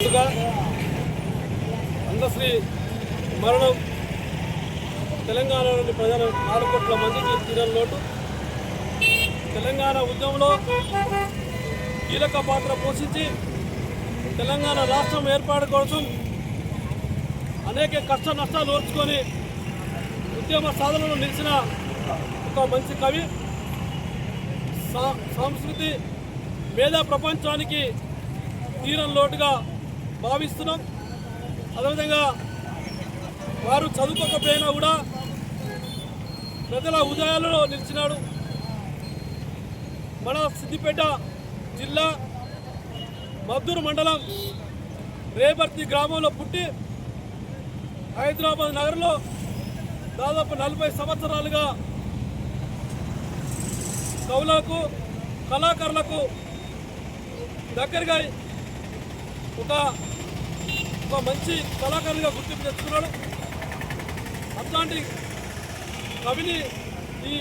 ముందుగా అందశ్రీ మరణం తెలంగాణలోని ప్రజలు నాలుగు కోట్ల మందికి తీరని లోటు. తెలంగాణ ఉద్యమంలో కీలక పాత్ర పోషించి తెలంగాణ రాష్ట్రం ఏర్పాటు కోసం అనేక కష్ట నష్టాలు ఓర్చుకొని ఉద్యమ సాధనలో నిలిచిన ఒక మంచి కవి సా- సంస్కృతి మేధా ప్రపంచానికి తీరం లోటుగా భావిస్తున్నాం. అదేవిధంగా వారు చదువుకోకపోయినా కూడా ప్రజల ఉదయాలలో నిలిచినాడు. మన సిద్దిపేట జిల్లా మద్దూరు మండలం రేపర్తి గ్రామంలో పుట్టి హైదరాబాద్ నగరంలో దాదాపు నలభై సంవత్సరాలుగా కవులకు కళాకారులకు దగ్గరగా ఒక ఒక మంచి కళాకారునిగా గుర్తింపు తెచ్చుకున్నాడు. అట్లాంటి కవిని ఈ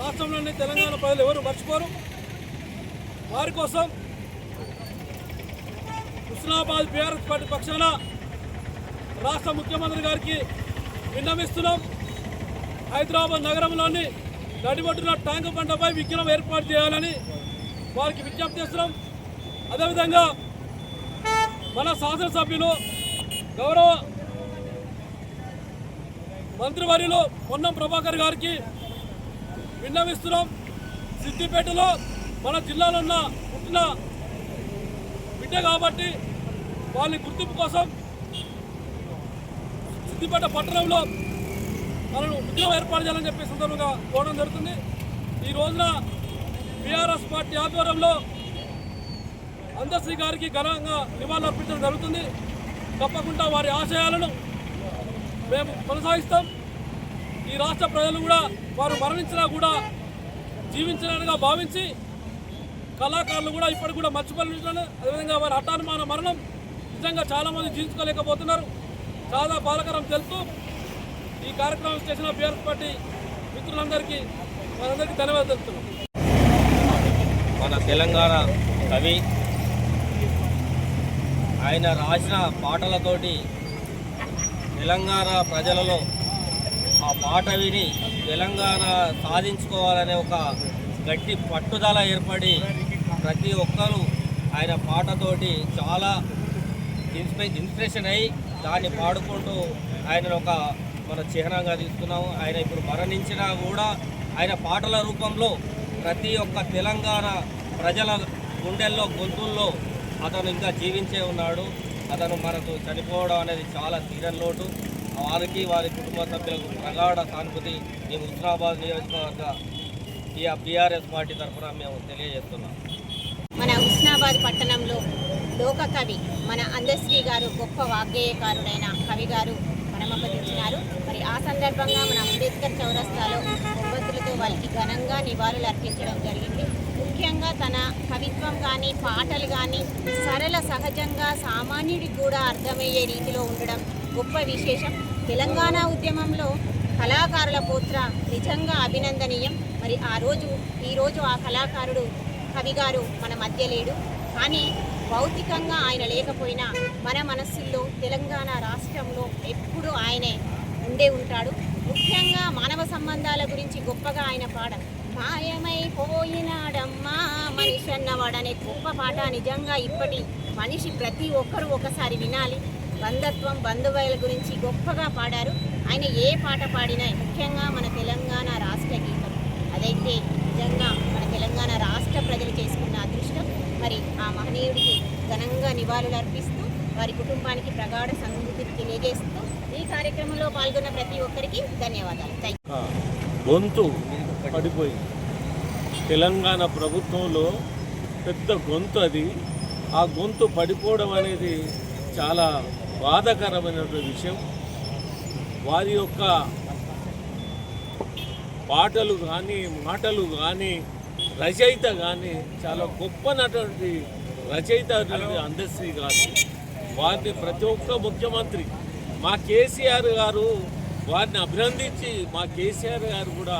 రాష్ట్రంలోని తెలంగాణ ప్రజలు ఎవరు మర్చిపోరు. వారి కోసం హుస్నాబాద్ బీఆర్ఎస్ పార్టీ పక్షాన రాష్ట్ర ముఖ్యమంత్రి గారికి విన్నవిస్తున్నాం. హైదరాబాద్ నగరంలోని నడిబొడ్డున ట్యాంకు పంటపై విగ్రహం ఏర్పాటు చేయాలని వారికి విజ్ఞప్తి చేస్తున్నాం. అదేవిధంగా మన శాసనసభ్యులు గౌరవ మంత్రివర్యులు పొన్నం ప్రభాకర్ గారికి విన్నవిస్తున్నాం. సిద్దిపేటలో మన జిల్లాలో ఉన్న పుట్టిన బిడ్డ కాబట్టి వాళ్ళ గుర్తింపు కోసం సిద్దిపేట పట్టణంలో మనను ఉద్యోగం ఏర్పాటు చేయాలని చెప్పే సందర్భంగా కోవడం జరుగుతుంది. ఈ రోజున బీఆర్ఎస్ పార్టీ ఆధ్వర్యంలో అందశ్రీ గారికి ఘనంగా నివాళులర్పించడం జరుగుతుంది. తప్పకుండా వారి ఆశయాలను మేము కొనసాగిస్తాం. ఈ రాష్ట్ర ప్రజలు కూడా వారు మరణించినా కూడా జీవించినట్టుగా భావించి కళాకారులు కూడా ఇప్పటికి కూడా మర్చిపోలేని అదేవిధంగా వారి హఠాన్మాన మరణం నిజంగా చాలామంది జీవించుకోలేకపోతున్నారు. చాలా బాధకరం తెలుస్తూ ఈ కార్యక్రమం చేసిన బీఆర్ఎస్ పార్టీ మిత్రులందరికీ వారందరికీ ధన్యవాదాలు తెలుస్తున్నాం మన తెలంగాణ కవి ఆయన రాసిన పాటలతోటి తెలంగాణ ప్రజలలో ఆ పాట విని తెలంగాణ సాధించుకోవాలనే ఒక గట్టి పట్టుదల ఏర్పడి ప్రతి ఒక్కరూ ఆయన పాటతోటి చాలా ఇన్స్పై ఇన్స్పిరేషన్ అయ్యి దాన్ని పాడుకుంటూ ఆయన ఒక మన చిహ్నంగా తీసుకున్నాము. ఆయన ఇప్పుడు మరణించినా కూడా ఆయన పాటల రూపంలో ప్రతి ఒక్క తెలంగాణ ప్రజల గుండెల్లో గొంతుల్లో అతను ఇంకా జీవించే ఉన్నాడు. అతను మనకు చనిపోవడం అనేది చాలా తీరని లోటు. వారికి వారి కుటుంబ సభ్యులకు ప్రగాఢ సానుభూతి. మేము హుస్నాబాద్ నియోజకవర్గ బీఆర్ఎస్ పార్టీ తరఫున మేము తెలియజేస్తున్నాం. మన హుస్నాబాద్ పట్టణంలో లోక కవి మన అందశ్రీ గారు గొప్ప వాగ్గేయకారుడైన కవి గారు పరమపదించినారు మరి ఆ సందర్భంగా మన అంబేద్కర్ చౌరస్తాలో కొవ్వొత్తులతో వాళ్ళకి ఘనంగా నివాళులు అర్పించడం జరిగింది. ముఖ్యంగా తన కవిత్వం కానీ పాటలు కానీ సరళ సహజంగా సామాన్యుడికి కూడా అర్థమయ్యే రీతిలో ఉండడం గొప్ప విశేషం. తెలంగాణ ఉద్యమంలో కళాకారుల పోత్ర నిజంగా అభినందనీయం. మరి ఆ రోజు ఈరోజు ఆ కళాకారుడు కవిగారు మన మధ్య లేడు. కానీ భౌతికంగా ఆయన లేకపోయినా మన మనస్సుల్లో తెలంగాణ రాష్ట్రంలో ఎప్పుడూ ఆయనే ఉండే ఉంటాడు. ముఖ్యంగా మానవ సంబంధాల గురించి గొప్పగా ఆయన పాడ మాయమైపోయినాడమ్మా. మనిషి అన్నవాడనే గొప్ప పాట నిజంగా ఇప్పటి మనిషి ప్రతి ఒక్కరూ ఒకసారి వినాలి. బంధత్వం బంధువుల గురించి గొప్పగా పాడారు. ఆయన ఏ పాట పాడినా ముఖ్యంగా మన తెలంగాణ రాష్ట్ర గీతం. అదైతే నిజంగా మన తెలంగాణ రాష్ట్ర ప్రజలు చేసుకున్న అదృష్టం. మరి ఆ మహనీయుడికి ఘనంగా నివాళులు అర్పిస్తూ వారి కుటుంబానికి ప్రగాఢ సంతృప్తి తెలియజేస్తూ ఈ కార్యక్రమంలో పాల్గొన్న ప్రతి ఒక్కరికి ధన్యవాదాలు. Thank you. గొంతు తెలంగాణ ప్రభుత్వంలో పెద్ద గొంతు అది. ఆ గొంతు పడిపోవడం అనేది చాలా బాధాకరమైనటువంటి విషయం. వారి యొక్క పాటలు కానీ మాటలు కానీ రచయిత కానీ చాలా గొప్పనటువంటి రచయిత అటువంటి అందశ్రీ గారు. వారిని ప్రతి ఒక్క ముఖ్యమంత్రి మా కేసీఆర్ గారు వారిని అభినందించి మా కేసీఆర్ గారు కూడా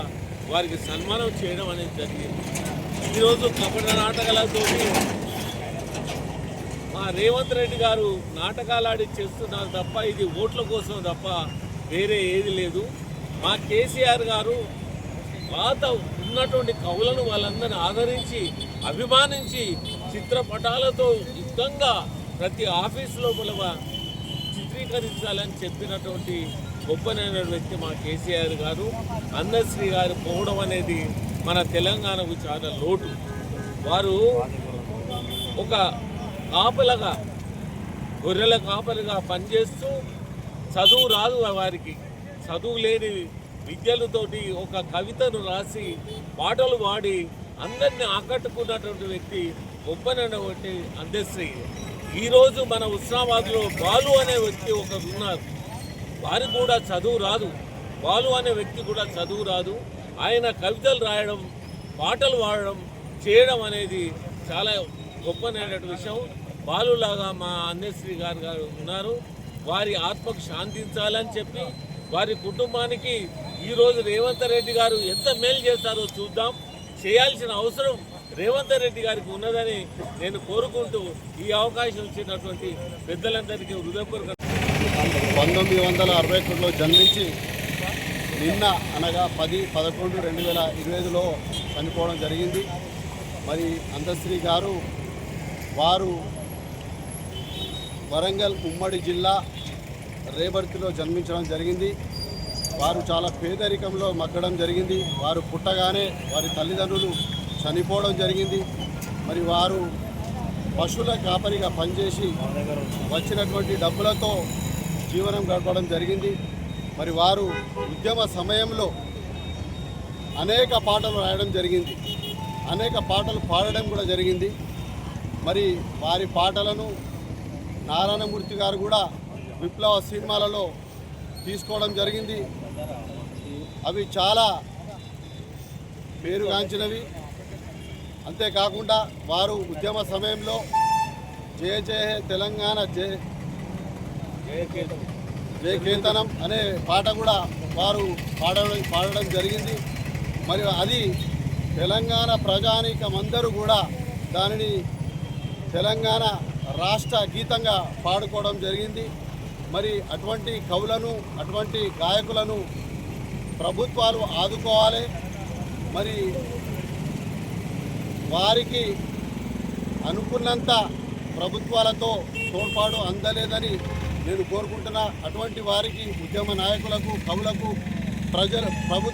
వారికి సన్మానం చేయడం అనేది జరిగింది. ఈరోజు కపట నాటకాలతో మా రేవంత్ రెడ్డి గారు నాటకాలాడి చేస్తున్నారు తప్ప ఇది ఓట్ల కోసం తప్ప వేరే ఏది లేదు. మా కేసీఆర్ గారు పాత ఉన్నటువంటి కవులను వాళ్ళందరిని ఆదరించి అభిమానించి చిత్రపటాలతో యుద్ధంగా ప్రతి ఆఫీస్ లోపల చిత్రీకరించాలని చెప్పినటువంటి గొప్పనైన వ్యక్తి మా కేసీఆర్ గారు అందశ్రీ గారు పోవడం అనేది మన తెలంగాణకు చాలా లోటు. వారు ఒక కాపలగా గొర్రెల కాపలుగా పనిచేస్తూ చదువు రాదు వారికి. చదువు లేని విద్యలతోటి ఒక కవితను రాసి పాటలు పాడి అందరిని ఆకట్టుకున్నటువంటి వ్యక్తి గొప్పనటువంటి అందశ్రీ ఈరోజు మన ఉస్మాబాద్లో బాలు అనే వ్యక్తి ఒక ఉన్నారు వారికి కూడా చదువు రాదు. బాలు అనే వ్యక్తి కూడా చదువు రాదు. ఆయన కవితలు రాయడం పాటలు పాడడం చేయడం అనేది చాలా గొప్పనైనటువంటి విషయం. బాలులాగా మా అన్నశ్రీ గారు గారు ఉన్నారు. వారి ఆత్మకు శాంతించాలని చెప్పి వారి కుటుంబానికి ఈరోజు రేవంత్ రెడ్డి గారు ఎంత మేలు చేస్తారో చూద్దాం. చేయాల్సిన అవసరం రేవంత్ రెడ్డి గారికి ఉన్నదని నేను కోరుకుంటూ ఈ అవకాశం ఇచ్చినటువంటి పెద్దలందరికీ హృదయపూర్వక పంతొమ్మిది వందల అరవై ఒకటిలో జన్మించి నిన్న అనగా పది పదకొండు రెండు వేల ఇరవై ఐదులో చనిపోవడం జరిగింది. మరి అందశ్రీ గారు వారు వరంగల్ ఉమ్మడి జిల్లా రేబర్తిలో జన్మించడం జరిగింది. వారు చాలా పేదరికంలో మగ్గడం జరిగింది. వారు పుట్టగానే వారి తల్లిదండ్రులు చనిపోవడం జరిగింది. మరి వారు పశువుల కాపరిగా పనిచేసి వచ్చినటువంటి డబ్బులతో జీవనం గడపడం జరిగింది. మరి వారు ఉద్యమ సమయంలో అనేక పాటలు రాయడం జరిగింది. అనేక పాటలు పాడడం కూడా జరిగింది. మరి వారి పాటలను నారాయణమూర్తి గారు కూడా విప్లవ సినిమాలలో తీసుకోవడం జరిగింది. అవి చాలా పేరుగాంచినవి. అంతేకాకుండా వారు ఉద్యమ సమయంలో జయ జయ హే తెలంగాణ జయ జయ కీర్తనం అనే పాట కూడా వారు పాడడం పాడడం జరిగింది. మరియు అది తెలంగాణ ప్రజానీకం అందరూ కూడా దానిని తెలంగాణ రాష్ట్ర గీతంగా పాడుకోవడం జరిగింది. మరి అటువంటి కవులను అటువంటి గాయకులను ప్రభుత్వాలు ఆదుకోవాలి. మరి వారికి అనుకున్నంత ప్రభుత్వాలతో తోడ్పాటు అందలేదని నేను కోరుకుంటున్నా అటువంటి వారికి ఉద్యమ నాయకులకు కవులకు ప్రజలు ప్రభుత్వ